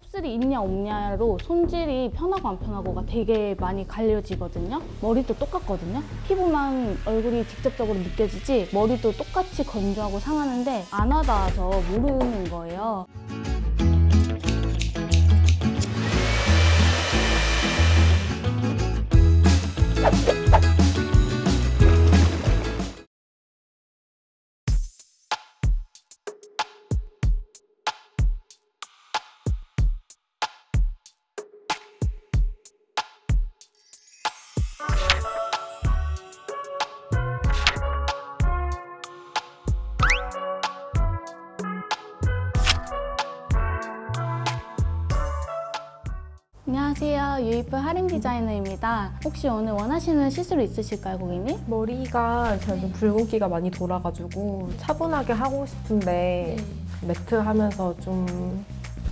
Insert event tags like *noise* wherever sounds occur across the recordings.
곱슬이 있냐 없냐로 손질이 편하고 안 편하고가 되게 많이 갈려지거든요. 머리도 똑같거든요. 피부만 얼굴이 직접적으로 느껴지지 머리도 똑같이 건조하고 상하는데 안 와닿아서 모르는 거예요. 안녕하세요. 유이프 하림 디자이너입니다. 혹시 오늘 원하시는 시술 있으실까요, 고객님? 머리가 저는 붉은기가 많이 돌아가지고 차분하게 하고 싶은데 매트 하면서 좀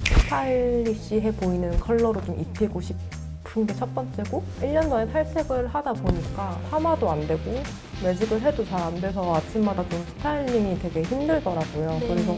스타일리시해 보이는 컬러로 좀 입히고 싶은 게 첫 번째고 1년 전에 탈색을 하다 보니까 파마도 안 되고 매직을 해도 잘 안 돼서 아침마다 좀 스타일링이 되게 힘들더라고요. 그래서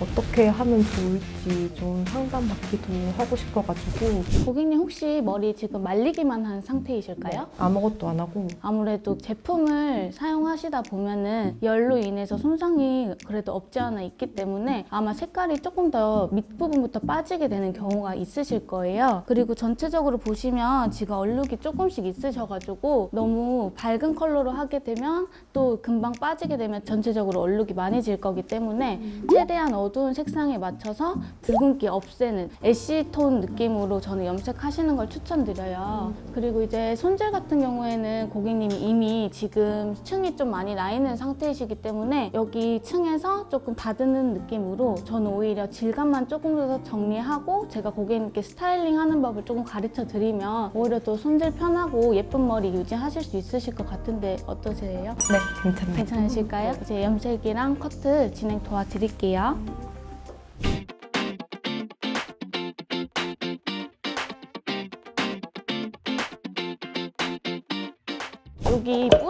어떻게 하면 좋을지 좀 상담받기도 하고 싶어가지고 고객님 혹시 머리 지금 말리기만 한 상태이실까요? 아무것도 안 하고 아무래도 제품을 사용하시다 보면은 열로 인해서 손상이 그래도 없지 않아 있기 때문에 아마 색깔이 조금 더 밑부분부터 빠지게 되는 경우가 있으실 거예요. 그리고 전체적으로 보시면 지금 얼룩이 조금씩 있으셔가지고 너무 밝은 컬러로 하게 되면 또 금방 빠지게 되면 전체적으로 얼룩이 많이 질 거기 때문에 최대한 어 두운 색상에 맞춰서 붉은기 없애는 애쉬톤 느낌으로 저는 염색하시는 걸 추천드려요. 그리고 이제 손질 같은 경우에는 고객님이 이미 지금 층이 좀 많이 나 있는 상태이시기 때문에 여기 층에서 조금 다듬는 느낌으로 저는 오히려 질감만 조금 더 정리하고 제가 고객님께 스타일링 하는 법을 조금 가르쳐 드리면 오히려 또 손질 편하고 예쁜 머리 유지하실 수 있으실 것 같은데 어떠세요? 네 괜찮네요. 괜찮으실까요? 이제 염색이랑 커트 진행 도와드릴게요.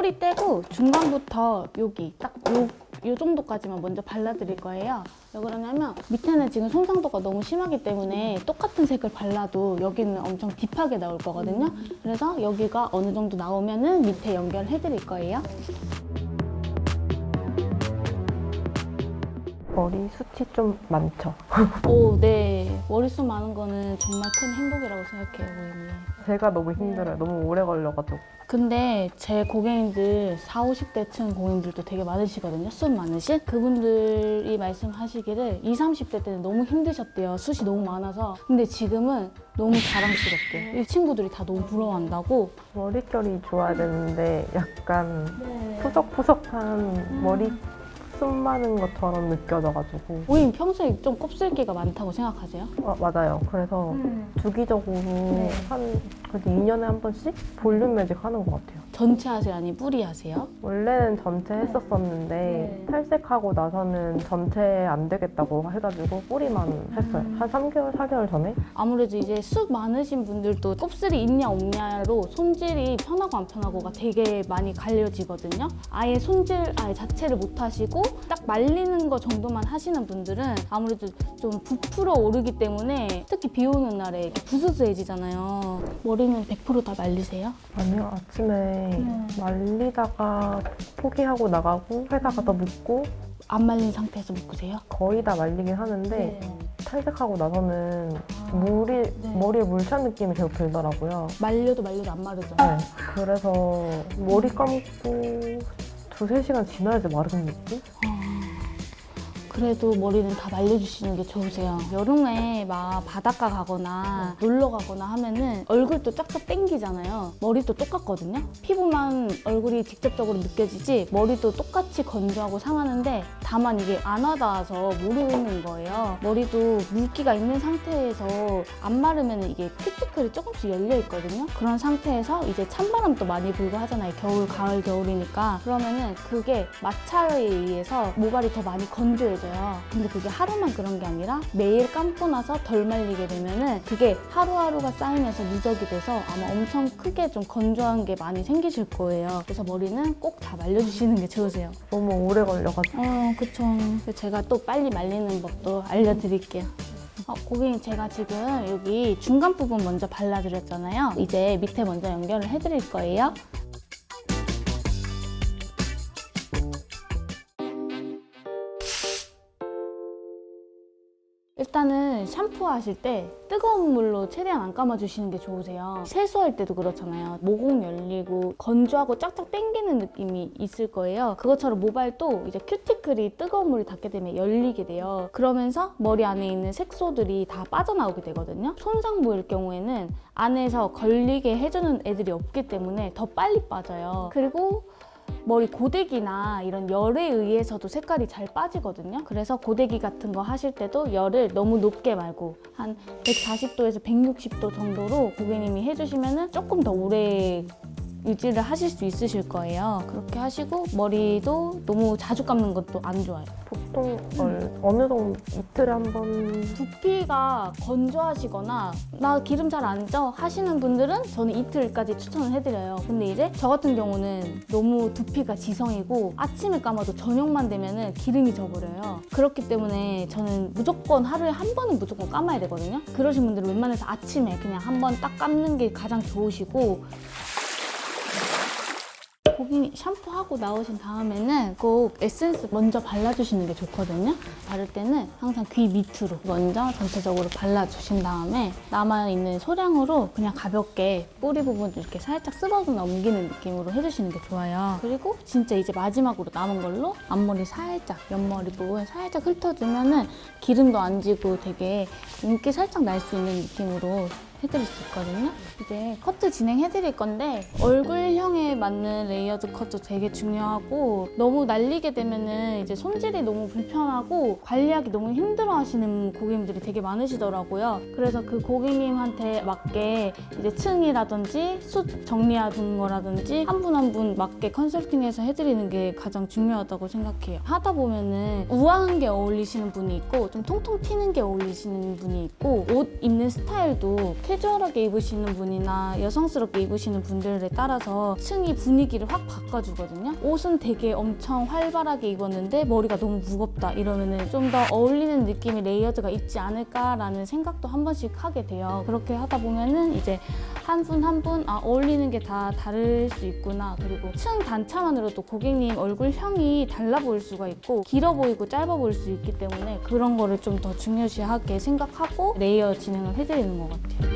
뿌리 떼고 중간부터 여기 딱 요, 요 정도까지만 먼저 발라드릴 거예요. 왜 그러냐면 밑에는 지금 손상도가 너무 심하기 때문에 똑같은 색을 발라도 여기는 엄청 딥하게 나올 거거든요. 그래서 여기가 어느 정도 나오면은 밑에 연결해 드릴 거예요. 머리 숱이 좀 많죠. *laughs* 오, 네. 머릿속 많은 거는 정말 큰 행복이라고 생각해요, 고객님. 제가 너무 힘들어요. 너무 오래 걸려가지고. 근데 제 고객님들 4, 50대 층 고객님들도 되게 많으시거든요. 숱 많으신. 그분들이 말씀하시기를 20, 30대 때는 너무 힘드셨대요. 숱이 너무 많아서. 근데 지금은 너무 자랑스럽게. 이 친구들이 다 너무 부러워한다고. 머릿결이 좋아야 되는데 약간 네. 푸석푸석한 머리 숱 많은 것처럼 느껴져가지고. 고객님 평소에 좀 곱슬기가 많다고 생각하세요? 아, 맞아요. 그래서 주기적으로 한 그래도 2년에 한 번씩 볼륨 매직 하는 것 같아요. 전체 하세요? 아니면 뿌리 하세요? 원래는 전체 했었었는데 네. 탈색하고 나서는 전체 안 되겠다고 해가지고 뿌리만 했어요. 한 3개월, 4개월 전에. 아무래도 이제 숱 많으신 분들도 곱슬이 있냐 없냐로 손질이 편하고 안 편하고가 되게 많이 갈려지거든요. 아예 손질 아예 자체를 못 하시고 딱 말리는 거 정도만 하시는 분들은 아무래도 좀 부풀어 오르기 때문에 특히 비 오는 날에 부스스해지잖아요. 머리는 100%다 말리세요? 아니요, 아침에 네. 말리다가 포기하고 나가고 회다가 더 묻고 안 말린 상태에서 묶으세요? 거의 다 말리긴 하는데 탈색하고 나서는 아, 물이 네. 머리에 물 찬 느낌이 계속 들더라고요. 말려도 말려도 안 마르죠? 네, 그래서 머리 감고 두세 시간 지나야지 마른 느낌? 그래도 머리는 다 말려주시는 게 좋으세요. 여름에 막 바닷가 가거나 놀러 가거나 하면은 얼굴도 쫙쫙 땡기잖아요. 머리도 똑같거든요. 피부만 얼굴이 직접적으로 느껴지지 머리도 똑같이 건조하고 상하는데 다만 이게 안 와닿아서 모르는 거예요. 머리도 물기가 있는 상태에서 안 마르면 이게 큐티클이 조금씩 열려 있거든요. 그런 상태에서 이제 찬바람도 많이 불고 하잖아요. 겨울, 가을, 겨울이니까. 그러면은 그게 마찰에 의해서 모발이 더 많이 건조해져 요. 근데 그게 하루만 그런 게 아니라 매일 감고 나서 덜 말리게 되면은 그게 하루하루가 쌓이면서 누적이 돼서 아마 엄청 크게 좀 건조한 게 많이 생기실 거예요. 그래서 머리는 꼭 다 말려주시는 게 좋으세요. 너무 오래 걸려가지고 어, 그쵸. 제가 또 빨리 말리는 법도 알려드릴게요. 어, 고객님 제가 지금 여기 중간 부분 먼저 발라드렸잖아요. 이제 밑에 먼저 연결을 해드릴 거예요. 일단은 샴푸 하실 때 뜨거운 물로 최대한 안 감아주시는 게 좋으세요. 세수할 때도 그렇잖아요. 모공 열리고 건조하고 쫙쫙 당기는 느낌이 있을 거예요. 그것처럼 모발도 이제 큐티클이 뜨거운 물을 닿게 되면 열리게 돼요. 그러면서 머리 안에 있는 색소들이 다 빠져나오게 되거든요. 손상 보일 경우에는 안에서 걸리게 해주는 애들이 없기 때문에 더 빨리 빠져요. 그리고 머리 고데기나 이런 열에 의해서도 색깔이 잘 빠지거든요. 그래서 고데기 같은 거 하실 때도 열을 너무 높게 말고 한 140도에서 160도 정도로 고객님이 해주시면 조금 더 오래 유지를 하실 수 있으실 거예요. 그렇게 하시고 머리도 너무 자주 감는 것도 안 좋아요. 보통 얼, 어느 정도 이틀에 한 번 두피가 건조하시거나 나 기름 잘 안 쪄 하시는 분들은 저는 이틀까지 추천을 해드려요. 근데 이제 저 같은 경우는 너무 두피가 지성이고 아침에 감아도 저녁만 되면은 기름이 져버려요. 그렇기 때문에 저는 무조건 하루에 한 번은 무조건 감아야 되거든요. 그러신 분들은 웬만해서 아침에 그냥 한 번 딱 감는 게 가장 좋으시고 고객님 샴푸하고 나오신 다음에는 꼭 에센스 먼저 발라주시는 게 좋거든요. 바를 때는 항상 귀 밑으로 먼저 전체적으로 발라주신 다음에 남아있는 소량으로 그냥 가볍게 뿌리 부분 이렇게 살짝 쓸어서 넘기는 느낌으로 해주시는 게 좋아요. 그리고 진짜 이제 마지막으로 남은 걸로 앞머리 살짝, 옆머리 부분 살짝 훑어주면은 기름도 안 지고 되게 윤기 살짝 날 수 있는 느낌으로 해드릴 수 있거든요. 이제 커트 진행해 드릴 건데 얼굴형에 맞는 레이어드 컷도 되게 중요하고 너무 날리게 되면은 이제 손질이 너무 불편하고 관리하기 너무 힘들어 하시는 고객님들이 되게 많으시더라고요. 그래서 그 고객님한테 맞게 이제 층이라든지 숱 정리하는 거라든지 한 분 한 분 맞게 컨설팅해서 해드리는 게 가장 중요하다고 생각해요. 하다 보면은 우아한 게 어울리시는 분이 있고 좀 통통 튀는 게 어울리시는 분이 있고 옷 입는 스타일도 캐주얼하게 입으시는 분이나 여성스럽게 입으시는 분들에 따라서 층이 분위기를 확 바꿔주거든요. 옷은 되게 엄청 활발하게 입었는데 머리가 너무 무겁다 이러면은 좀 더 어울리는 느낌의 레이어드가 있지 않을까라는 생각도 한 번씩 하게 돼요. 그렇게 하다 보면은 이제 한 분 한 분 아, 어울리는 게 다 다를 수 있구나. 그리고 층 단차만으로도 고객님 얼굴형이 달라 보일 수가 있고 길어 보이고 짧아 보일 수 있기 때문에 그런 거를 좀 더 중요시하게 생각하고 레이어 진행을 해드리는 것 같아요.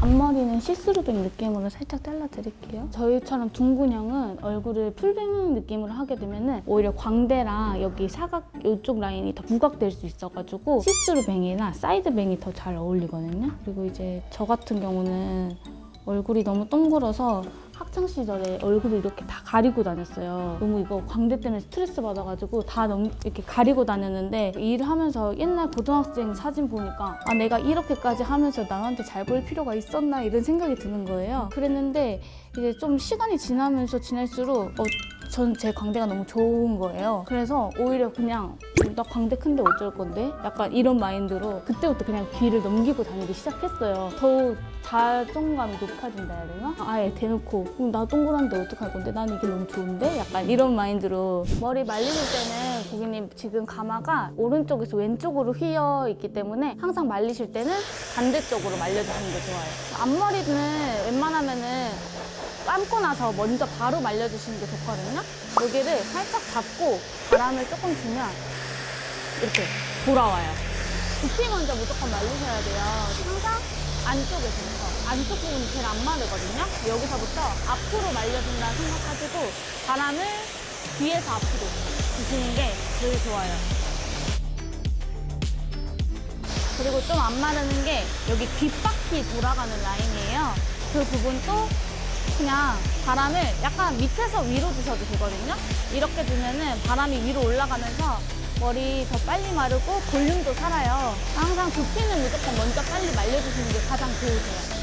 앞머리는 시스루백 느낌으로 살짝 잘라드릴게요. 저희처럼 둥근 형은 얼굴을 풀뱅 느낌으로 하게 되면은 오히려 광대랑 여기 사각 이쪽 라인이 더 부각될 수 있어가지고 시스루 뱅이나 사이드 뱅이 더 잘 어울리거든요. 그리고 이제 저 같은 경우는 얼굴이 너무 동그라서 학창 시절에 얼굴을 이렇게 다 가리고 다녔어요. 너무 이거 광대 때문에 스트레스 받아가지고 다 너무 이렇게 가리고 다녔는데 일을 하면서 옛날 고등학생 사진 보니까 아 내가 이렇게까지 하면서 남한테 잘 보일 필요가 있었나 이런 생각이 드는 거예요. 그랬는데 이제 좀 시간이 지나면서 지날수록 어, 전 제 광대가 너무 좋은 거예요. 그래서 오히려 그냥 나 광대 큰데 어쩔 건데? 약간 이런 마인드로 그때부터 그냥 귀를 넘기고 다니기 시작했어요. 더욱 자존감이 높아진다 해야 되나? 아예 대놓고 나 동그란데 어떡할 건데? 난 이게 너무 좋은데? 약간 이런 마인드로 머리 말리실 때는 고객님 지금 가마가 오른쪽에서 왼쪽으로 휘어 있기 때문에 항상 말리실 때는 반대쪽으로 말려주시는 게 좋아요. 앞머리는 웬만하면은 감고 나서 먼저 바로 말려주시는 게 좋거든요. 여기를 살짝 잡고 바람을 조금 주면 이렇게 돌아와요. 두피 먼저 무조건 말리셔야 돼요. 항상 안쪽에서부터. 안쪽 부분이 제일 안 마르거든요. 여기서부터 앞으로 말려준다 생각하시고 바람을 뒤에서 앞으로 주시는 게 제일 좋아요. 그리고 좀 안 마르는 게 여기 뒷바퀴 돌아가는 라인이에요. 그 부분도 그냥 바람을 약간 밑에서 위로 주셔도 되거든요. 이렇게 주면은 바람이 위로 올라가면서 머리 더 빨리 마르고 볼륨도 살아요. 항상 두피는 무조건 먼저 빨리 말려주시는 게 가장 좋으세요.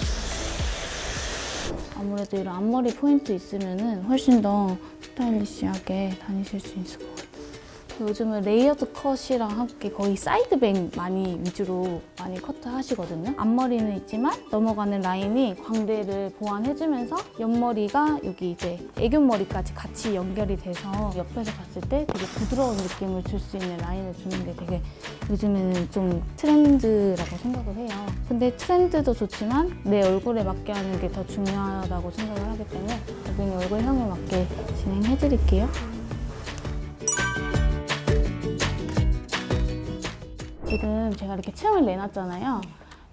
아무래도 이런 앞머리 포인트 있으면은 훨씬 더 스타일리시하게 다니실 수 있을 것 같아요. 요즘은 레이어드 컷이랑 함께 거의 사이드뱅 많이 위주로 많이 커트 하시거든요. 앞머리는 있지만 넘어가는 라인이 광대를 보완해주면서 옆머리가 여기 이제 애교머리까지 같이 연결이 돼서 옆에서 봤을 때 되게 부드러운 느낌을 줄 수 있는 라인을 주는 게 되게 요즘에는 좀 트렌드라고 생각을 해요. 근데 트렌드도 좋지만 내 얼굴에 맞게 하는 게 더 중요하다고 생각을 하기 때문에 고객님 얼굴형에 맞게 진행해 드릴게요. 지금 제가 이렇게 층을 내놨잖아요.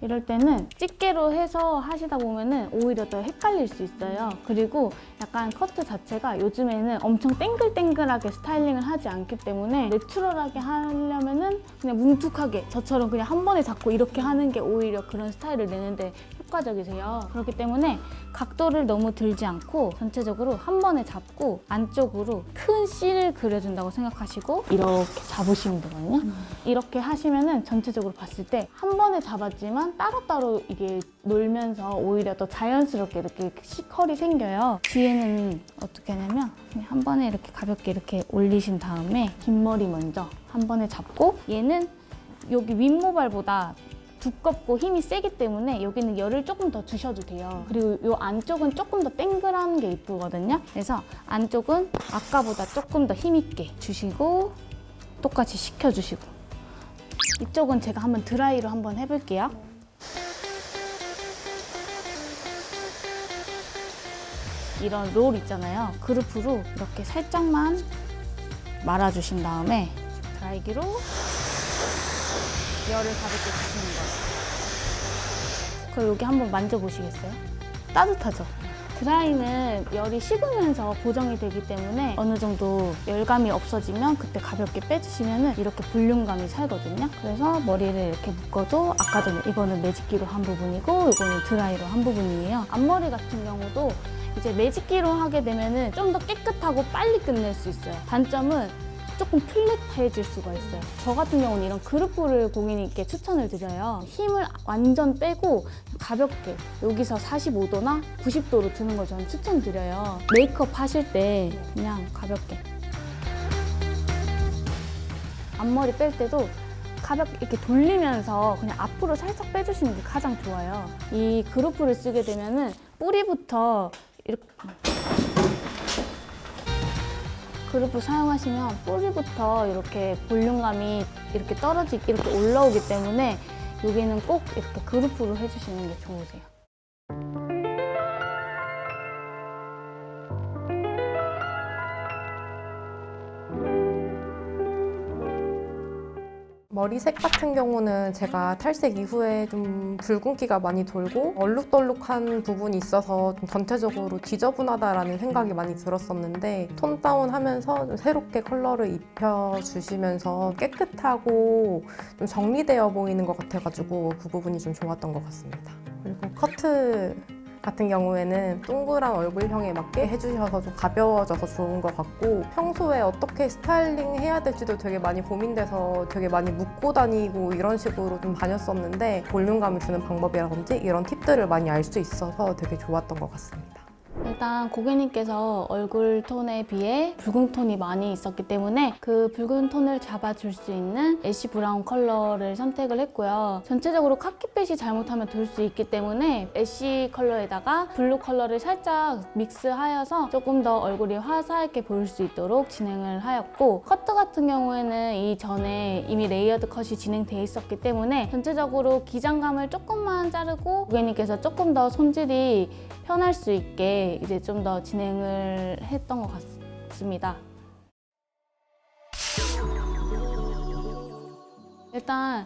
이럴 때는 집게로 해서 하시다 보면은 오히려 더 헷갈릴 수 있어요. 그리고 약간 커트 자체가 요즘에는 엄청 땡글땡글하게 스타일링을 하지 않기 때문에 내추럴하게 하려면은 그냥 뭉툭하게 저처럼 그냥 한 번에 잡고 이렇게 하는 게 오히려 그런 스타일을 내는데 효과적이세요. 그렇기 때문에 각도를 너무 들지 않고 전체적으로 한 번에 잡고 안쪽으로 큰 C를 그려준다고 생각하시고 이렇게 잡으시면 되거든요. 이렇게 하시면은 전체적으로 봤을 때 한 번에 잡았지만 따로따로 이게 놀면서 오히려 더 자연스럽게 이렇게 C컬이 생겨요. 뒤에는 어떻게 하냐면 한 번에 이렇게 가볍게 이렇게 올리신 다음에 긴 머리 먼저 한 번에 잡고 얘는 여기 윗모발보다 두껍고 힘이 세기 때문에 여기는 열을 조금 더 주셔도 돼요. 그리고 이 안쪽은 조금 더 땡글한 게 이쁘거든요. 그래서 안쪽은 아까보다 조금 더 힘있게 주시고 똑같이 식혀주시고 이쪽은 제가 한번 드라이로 한번 해볼게요. 이런 롤 있잖아요. 그루프로 이렇게 살짝만 말아주신 다음에 드라이기로 열을 가볍게 주시는 그럼 여기 한번 만져보시겠어요? 따뜻하죠? 드라이는 열이 식으면서 보정이 되기 때문에 어느 정도 열감이 없어지면 그때 가볍게 빼주시면 이렇게 볼륨감이 살거든요. 그래서 머리를 이렇게 묶어도 아까 전에 이거는 매직기로 한 부분이고 이거는 드라이로 한 부분이에요. 앞머리 같은 경우도 이제 매직기로 하게 되면은 좀 더 깨끗하고 빨리 끝낼 수 있어요. 단점은 조금 플랫해질 수가 있어요. 저 같은 경우는 이런 그루프를 고객님께 추천을 드려요. 힘을 완전 빼고 가볍게 여기서 45도나 90도로 두는 걸 저는 추천드려요. 메이크업 하실 때 그냥 가볍게. 앞머리 뺄 때도 가볍게 이렇게 돌리면서 그냥 앞으로 살짝 빼주시는 게 가장 좋아요. 이 그루프를 쓰게 되면은 뿌리부터 이렇게 그룹을 사용하시면 뿌리부터 이렇게 볼륨감이 이렇게 떨어지 이렇게 올라오기 때문에 여기는 꼭 이렇게 그룹으로 해주시는 게 좋으세요. 머리색 같은 경우는 제가 탈색 이후에 좀 붉은기가 많이 돌고 얼룩덜룩한 부분이 있어서 좀 전체적으로 지저분하다라는 생각이 많이 들었었는데 톤 다운하면서 좀 새롭게 컬러를 입혀주시면서 깨끗하고 좀 정리되어 보이는 것 같아가지고 그 부분이 좀 좋았던 것 같습니다. 그리고 커트 같은 경우에는 동그란 얼굴형에 맞게 해주셔서 좀 가벼워져서 좋은 것 같고 평소에 어떻게 스타일링 해야 될지도 되게 많이 고민돼서 되게 많이 묶고 다니고 이런 식으로 좀 다녔었는데 볼륨감을 주는 방법이라든지 이런 팁들을 많이 알 수 있어서 되게 좋았던 것 같습니다. 일단 고객님께서 얼굴 톤에 비해 붉은 톤이 많이 있었기 때문에 그 붉은 톤을 잡아줄 수 있는 애쉬 브라운 컬러를 선택을 했고요. 전체적으로 카키빛이 잘못하면 돌 수 있기 때문에 애쉬 컬러에다가 블루 컬러를 살짝 믹스하여서 조금 더 얼굴이 화사하게 보일 수 있도록 진행을 하였고 커트 같은 경우에는 이 전에 이미 레이어드 컷이 진행돼 있었기 때문에 전체적으로 기장감을 조금만 자르고 고객님께서 조금 더 손질이 편할 수 있게 이제 좀 더 진행을 했던 것 같습니다. 일단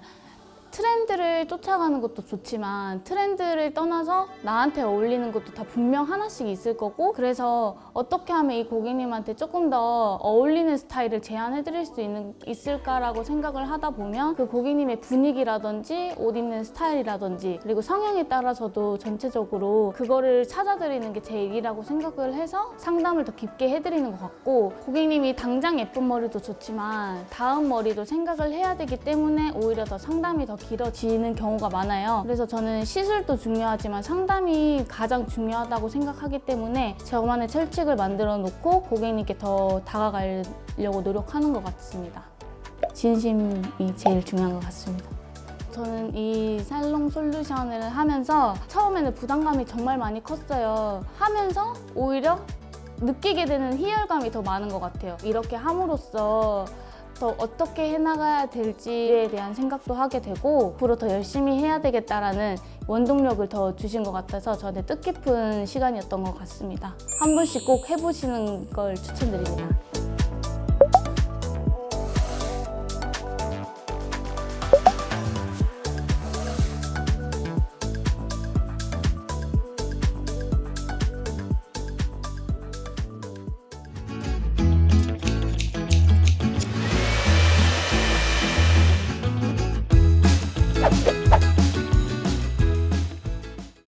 트렌드를 쫓아가는 것도 좋지만 트렌드를 떠나서 나한테 어울리는 것도 다 분명 하나씩 있을 거고 그래서 어떻게 하면 이 고객님한테 조금 더 어울리는 스타일을 제안해 드릴 수 있는, 있을까라고 생각을 하다 보면 그 고객님의 분위기라든지 옷 입는 스타일이라든지 그리고 성향에 따라서도 전체적으로 그거를 찾아드리는 게 제 일이라고 생각을 해서 상담을 더 깊게 해드리는 것 같고 고객님이 당장 예쁜 머리도 좋지만 다음 머리도 생각을 해야 되기 때문에 오히려 더 상담이 더 길어지는 경우가 많아요. 그래서 저는 시술도 중요하지만 상담이 가장 중요하다고 생각하기 때문에 저만의 철칙을 만들어 놓고 고객님께 더 다가가려고 노력하는 것 같습니다. 진심이 제일 중요한 것 같습니다. 저는 이 살롱 솔루션을 하면서 처음에는 부담감이 정말 많이 컸어요. 하면서 오히려 느끼게 되는 희열감이 더 많은 것 같아요. 이렇게 함으로써 더 어떻게 해나가야 될지에 대한 생각도 하게 되고 앞으로 더 열심히 해야 되겠다라는 원동력을 더 주신 것 같아서 저한테 뜻깊은 시간이었던 것 같습니다. 한 번씩 꼭 해보시는 걸 추천드립니다.